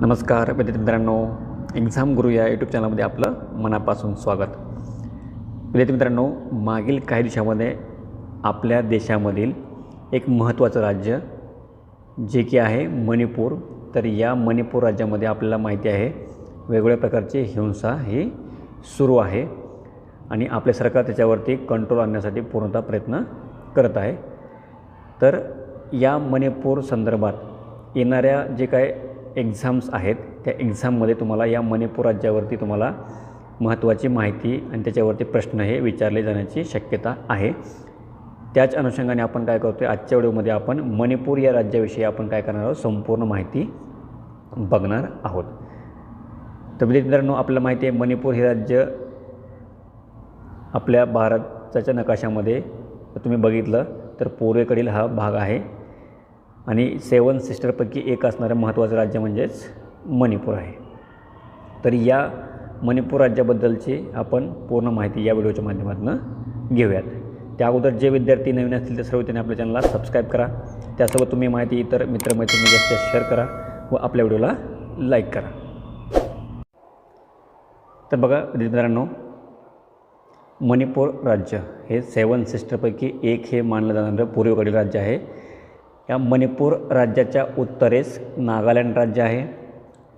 नमस्कार विद्यार्थी मित्रांनो एक्झाम गुरु या यूट्यूब चॅनलमध्ये आपलं मनापासून स्वागत. विद्यार्थी मित्रांनो मागील काही दिवसामध्ये आपल्या देशामधील एक महत्त्वाचं राज्य जे की आहे मणिपूर. तर या मणिपूर राज्यामध्ये आपल्याला माहिती आहे वेगवेगळ्या प्रकारची हिंसा ही सुरू आहे आणि आपले सरकार त्याच्यावरती कंट्रोल आणण्यासाठी पूर्णतः प्रयत्न करत आहे. तर या मणिपूर संदर्भात येणाऱ्या जे काय एक्झाम्स आहेत त्या एक्झाममध्ये तुम्हाला या मणिपूर राज्यावरती तुम्हाला महत्त्वाची माहिती आणि त्याच्यावरती प्रश्न हे विचारले जाण्याची शक्यता आहे. त्याच अनुषंगाने आपण काय करतो आहे आजच्या व्हिडिओमध्ये आपण मणिपूर या राज्याविषयी आपण काय करणार आहोत संपूर्ण माहिती बघणार आहोत. तर विद्यार्थी मित्रांनो आपल्याला माहिती आहे मणिपूर हे राज्य आपल्या भारताच्या नकाशामध्ये तुम्ही बघितलं तर पूर्वेकडील हा भाग आहे. आणि सेवन सिस्टरपैकी एक असणारं महत्त्वाचं राज्य म्हणजेच मणिपूर आहे. तर या मणिपूर राज्याबद्दलची आपण पूर्ण माहिती या व्हिडिओच्या माध्यमातून घेऊयात. त्या अगोदर जे विद्यार्थी नवीन असतील ते सर्व त्यांनी आपल्या चॅनलला सबस्क्राईब करा. त्यासोबत तुम्ही माहिती इतर मित्रमैत्रिणी जास्त शेअर करा व आपल्या व्हिडिओला लाईक करा. तर बघा विद्यार्थी मित्रांनो मणिपूर राज्य हे सेवन सिस्टरपैकी एक हे मानलं जाणारं पूर्वेकडील राज्य आहे. या मणिपूर राज्याच्या उत्तरेस नागालँड राज्य आहे.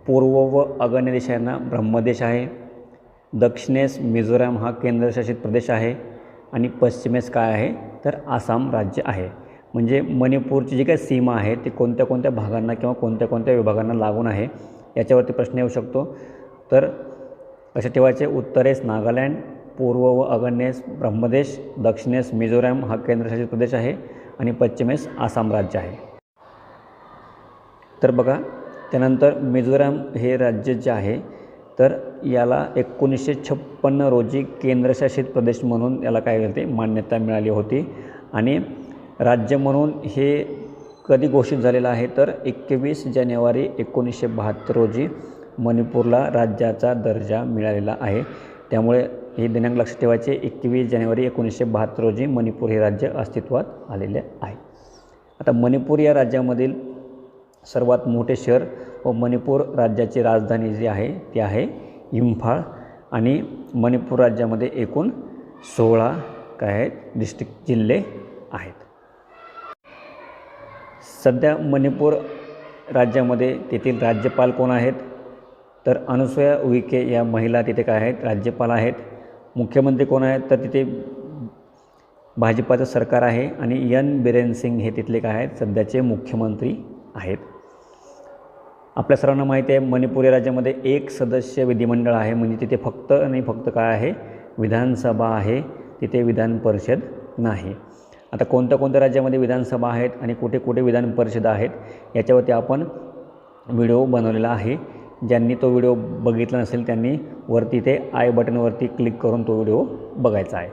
पूर्व व अगण्य देशांना ब्रह्मदेश आहे. दक्षिणेस मिझोराम हा केंद्रशासित प्रदेश आहे आणि पश्चिमेस काय आहे? तर आसाम राज्य आहे. म्हणजे मणिपूरची जी काही सीमा आहे ती कोणत्या कोणत्या भागांना किंवा कोणत्या कोणत्या विभागांना लागून आहे याच्यावरती प्रश्न येऊ शकतो. तर असे ठेवायचे उत्तरेस नागालँड पूर्व व अगण्येस ब्रह्मदेश दक्षिणेस मिझोराम हा केंद्रशासित प्रदेश आहे. आणि पश्चिमेस आसाम राज्य आहे. तर बघा त्यानंतर मिझोराम हे राज्य जे आहे तर याला एकोणीसशे छप्पन्न रोजी केंद्रशासित प्रदेश म्हणून याला काय होते मान्यता मिळाली होती. आणि राज्य म्हणून हे कधी घोषित झालेलं आहे? तर एकवीस जानेवारी एकोणीसशे बहात्तर रोजी मणिपूरला राज्याचा दर्जा मिळालेला आहे. त्यामुळे हे दिनांक लक्षात ठेवायचे. एकवीस जानेवारी एकोणीसशे बहात्तर रोजी मणिपूर हे राज्य अस्तित्वात आलेले आहे. आता मणिपूर या राज्यामधील सर्वात मोठे शहर व मणिपूर राज्याची राजधानी जी आहे ती आहे इम्फाळ आणि मणिपूर राज्यामध्ये एकूण सोळा काय आहेत? डिस्ट्रिक्ट जिल्हे आहेत. सध्या मणिपूर राज्यामध्ये तेथील राज्यपाल कोण आहेत? तर अनुसया उईके या महिला तिथे काय आहेत? राज्यपाल आहेत. मुख्यमंत्री कोण आहेत तर तिथे भाजपाचं सरकार आहे आणि एन बिरेन सिंग हे तिथले काय आहेत? सध्याचे मुख्यमंत्री आहेत. आपल्या सर्वांना माहिती आहे मणिपूर या राज्यामध्ये एक सदस्य विधिमंडळ आहे म्हणजे तिथे फक्त आणि फक्त काय आहे? विधानसभा आहे तिथे विधान परिषद नाही. आता कोणत्या कोणत्या राज्यामध्ये विधानसभा आहेत आणि कुठे कुठे विधान परिषद आहेत याच्यावरती आपण व्हिडिओ बनवलेला आहे. ज्यांनी तो व्हिडिओ बघितला नसेल त्यांनी वरती ते आय बटनवरती क्लिक करून तो व्हिडिओ बघायचा आहे.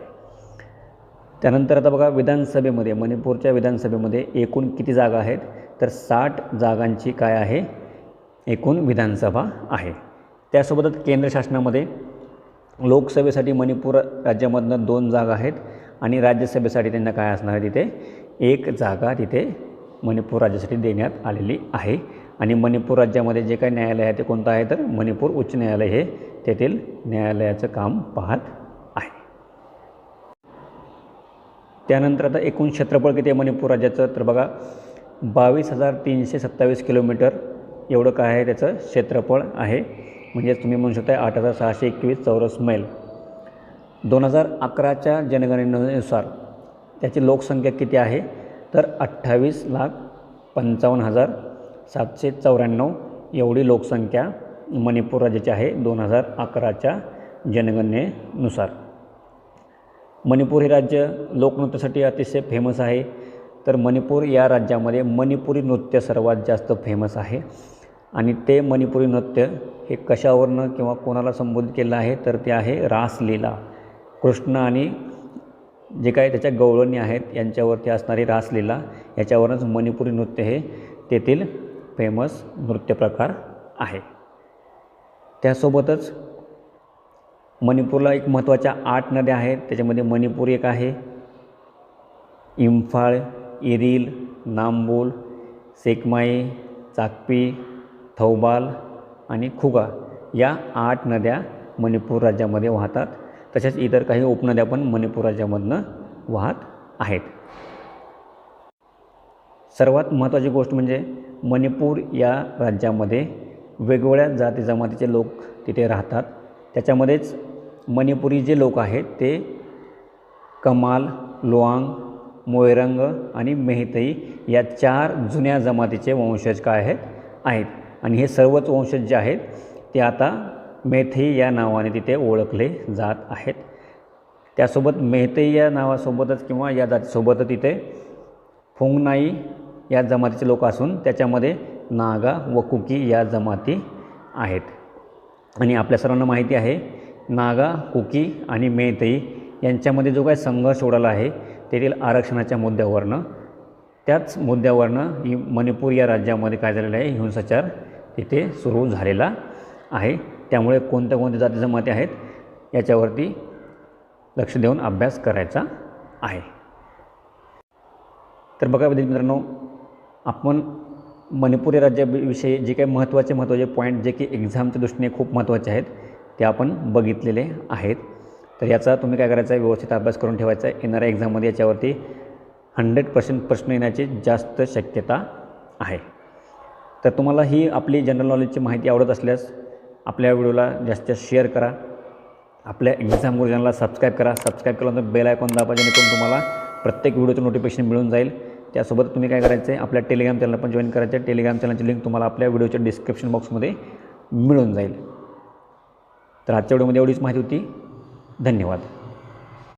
त्यानंतर आता बघा विधानसभेमध्ये मणिपूरच्या विधानसभेमध्ये एकूण किती जागा आहेत? तर साठ जागांची काय आहे? एकूण विधानसभा आहे. त्यासोबतच केंद्र शासनामध्ये लोकसभेसाठी मणिपूर राज्यामधनं दोन जागा आहेत आणि राज्यसभेसाठी त्यांना काय असणार आहे तिथे? एक जागा तिथे मणिपूर राज्यासाठी देण्यात आलेली आहे. आणि मणिपूर राज्यामध्ये जे काही न्यायालय आहे ते कोणतं आहे तर मणिपूर उच्च न्यायालय हे तेथील न्यायालयाचं काम पाहत आहे. त्यानंतर आता एकूण क्षेत्रफळ किती आहे मणिपूर राज्याचं? तर बघा बावीस हजार तीनशे सत्तावीस किलोमीटर एवढं काय आहे त्याचं क्षेत्रफळ आहे. म्हणजेच तुम्ही म्हणू शकता आठ हजार सहाशे एकवीस चौरस मैल. दोन हजार अकराच्या जनगणनेनुसार त्याची लोकसंख्या किती आहे? तर अठ्ठावीस लाख पंचावन्न हजार सातशे चौऱ्याण्णव एवढी लोकसंख्या मणिपूर राज्याची आहे दोन हजार अकराच्या जनगणनेनुसार. मणिपूर हे राज्य लोकनृत्यासाठी अतिशय फेमस आहे. तर मणिपूर या राज्यामध्ये मणिपुरी नृत्य सर्वात जास्त फेमस आहे. आणि ते मणिपुरी नृत्य हे कशावरनं किंवा कोणाला संबोधित केलं आहे? तर ते आहे रासलीला. कृष्ण आणि जे काही त्याच्या गवळणी आहेत यांच्यावरती असणारी रासलीला याच्यावरच मणिपुरी नृत्य हे तेथील फेमस नृत्यप्रकार आहे. त्यासोबतच मणिपूरला एक महत्त्वाच्या आठ नद्या आहेत. त्याच्यामध्ये मणिपूर एक आहे. इम्फाळ इरील नांबोल सेकमाई चाकपी थौबाल आणि खुगा या आठ नद्या मणिपूर राज्यामध्ये वाहतात. तसेच इतर काही उपनद्या पण मणिपूर राज्यामधनं वाहत आहेत. सर्वात महत्त्वाची गोष्ट म्हणजे मणिपूर या राज्यामध्ये वेगवेगळ्या जाती जमातीचे लोक तिथे राहतात. त्याच्यामध्येच मणिपुरी जे लोक आहेत ते कमाल लोआंग मोयरंग आणि मेहतई या चार जुन्या जमातीचे वंशज काय आहेत? आहेत. आणि हे सर्वच वंशज जे आहेत ते आता मेथई या नावाने तिथे ओळखले जात आहेत. त्यासोबत मेहतई या नावासोबतच किंवा या जातीसोबतच तिथे फोंगनाई या जमातीचे लोक असून त्याच्यामध्ये नागा व कुकी या जमाती आहेत. आणि आपल्या सर्वांना माहिती आहे नागा कुकी आणि मेतई यांच्यामध्ये जो काही संघर्ष उडाला आहे तेथील आरक्षणाच्या मुद्द्यावरनं त्याच मुद्द्यावरनं ही मणिपूर या राज्यामध्ये काय झालेलं आहे हिंसाचार तिथे सुरू झालेला आहे. त्यामुळे कोणत्या कोणत्या जाती जमाती आहेत याच्यावरती लक्ष देऊन अभ्यास करायचा आहे. तर बघा विद्यार्थी मित्रांनो आपण मणिपूर या राज्याविषयी जे काही महत्त्वाचे महत्त्वाचे पॉईंट जे की एक्झामच्या दृष्टीने खूप महत्त्वाचे आहेत ते आपण बघितलेले आहेत. तर याचा तुम्ही काय करायचा आहे? व्यवस्थित अभ्यास करून ठेवायचा आहे. येणाऱ्या एक्झाममध्ये याच्यावरती हंड्रेड पर्सेंट प्रश्न येण्याची जास्त शक्यता आहे. तर तुम्हाला ही आपली जनरल नॉलेजची माहिती आवडत असल्यास आपल्या व्हिडिओला जास्त जास्त शेअर करा. आपल्या एक्झाम गुरुजनला सबस्क्राईब करा. सबस्क्राईब केल्यानंतर बेल आयकॉन दाबा जेणेकरून तुम्हाला प्रत्येक व्हिडिओचं नोटिफिकेशन मिळून जाईल. त्यासोबत तुम्ही काय करायचं आहे आपल्या टेलिग्राम चॅनल पण जॉईन करायचं आहे टेलिग्राम चॅनलची लिंक तुम्हाला आपल्या व्हिडिओच्या डिस्क्रिप्शन बॉक्समध्ये मिळून जाईल. तर आजच्या व्हिडिओमध्ये एवढीच माहिती होती. धन्यवाद.